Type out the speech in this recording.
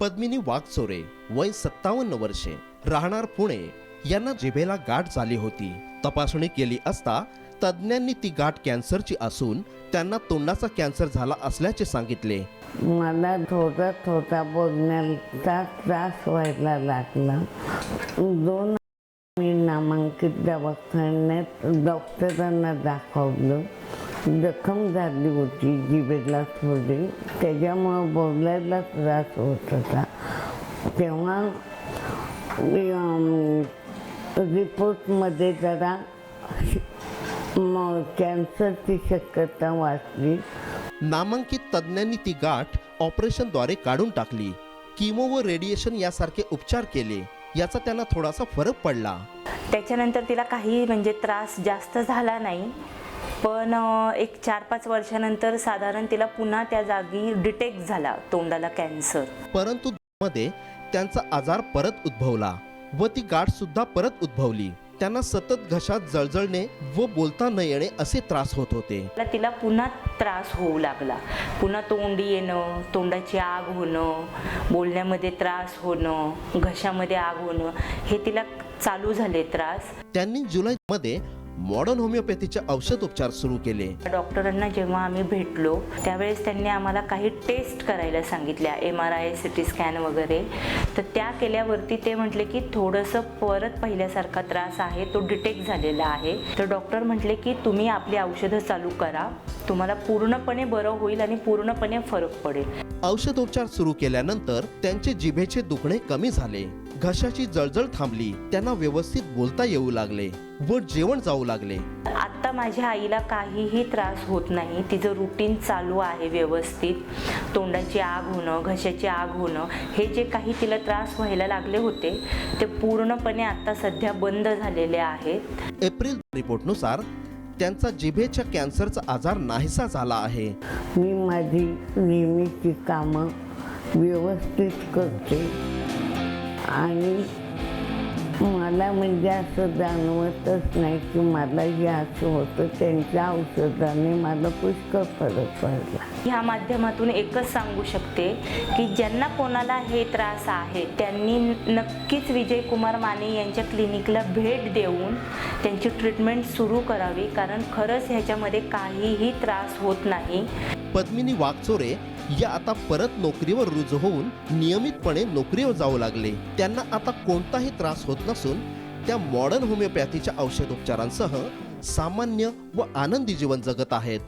पद्मिनी वाघचोरे वय सत्तावन्न वर्षे राहणार पुणे. यांना जिभेला गाठ झाली होती. तपासणी केली असता तज्ज्ञांनी ती गाठ कॅन्सरची असून त्यांना तोंडाचा कॅन्सर झाला असल्याचे सांगितले. मला थोडा थोडा बोलण्याचा त्रास व्हायला लागला. दोन मी नामांकित दवाखान्यात डॉक्टरांना दाखवलं. जखम झाली होती जिभेला थोडी त्याच्यामुळं बोलायला त्रास होत होता. तेव्हा रिपोर्टमध्ये जरा मग कॅन्सरची शक्यता वाचली नामांकित तज्ज्ञांनी ती गाठ ऑपरेशनद्वारे काढून टाकली. किमो व रेडिएशन यासारखे उपचार केले. याचा त्यांना थोडासा फरक पडला. त्याच्यानंतर तिला काही म्हणजे त्रास जास्त झाला नाही. पण एक चार पाच वर्षानंतर साधारण तिला पुन्हा त्या जागी डिटेक्ट झाला तोंडाला कॅन्सर. परंतु मध्ये त्यांचा आजार परत उद्भवला व ती गाठ सुद्धा परत उद्भवली. त्यांना सतत घशात जळजळणे व बोलता न येणे असे त्रास होत होते. तिला पुन्हा त्रास होऊ लागला. पुन्हा तोंडी येणं तोंडाची आग होणं बोलण्यामध्ये त्रास होणं घशामध्ये आग होणं हे तिला चालू झाले त्रास. त्यांनी जुलैमध्ये मॉडर्न होमिओपॅथीचे औषध उपचार सुरू केले. डॉक्टरांना जेव्हा आम्ही भेटलो त्यावेळेस त्यांनी आम्हाला काही टेस्ट करायला सांगितल्या M R I C T scan वगैरे. तर त्या केल्यावरती ते म्हटले की थोडंसं परत पहिल्यासारखा त्रास आहे तो डिटेक्ट झालेला आहे. तर डॉक्टर म्हटले की तुम्ही आपली औषधं चालू करा तुम्हाला पूर्णपणे बरं होईल आणि पूर्णपणे फरक पडेल. औषधोपचार सुरू केल्यानंतर त्यांचे जिभेचे दुखणे कमी झाले. घशाची जळजळ थांबली. त्यांना व्यवस्थित बोलता येऊ लागले व जेवण जाऊ लागले. आत्ता माझ्या आईला काहीही त्रास होत नाही. तिचं रुटीन चालू आहे व्यवस्थित. तोंडाची आग होणं घशाची आग होणं हे जे काही तिला त्रास व्हायला लागले होते ते पूर्णपणे आत्ता सध्या बंद झालेले आहेत. एप्रिल रिपोर्टनुसार त्यांचा जिभेच्या कॅन्सरचा आजार नाहीसा झाला आहे. मी माझी नेहमीची कामं व्यवस्थित करते आणि मला म्हणजे असं जाणवतच नाही की मला जे असं होतं. त्यांच्या औषधाने मला पुष्कळ फरक पडला. ह्या माध्यमातून एकच सांगू शकते की ज्यांना कोणाला हे त्रास आहे त्यांनी नक्कीच विजयकुमार माने यांच्या क्लिनिकला भेट देऊन त्यांची ट्रीटमेंट सुरू करावी कारण खरंच ह्याच्यामध्ये काहीही त्रास होत नाही. पद्मिनी वागचोरे या आता परत नोकरीवर रुजू होऊन नियमितपणे नोकरीवर जाऊ लागले. त्यांना आता कोणताही त्रास होत नसून त्या मॉडर्न होमिओपॅथीच्या औषधोपचारांसह सामान्य व आनंदी जीवन जगत आहेत.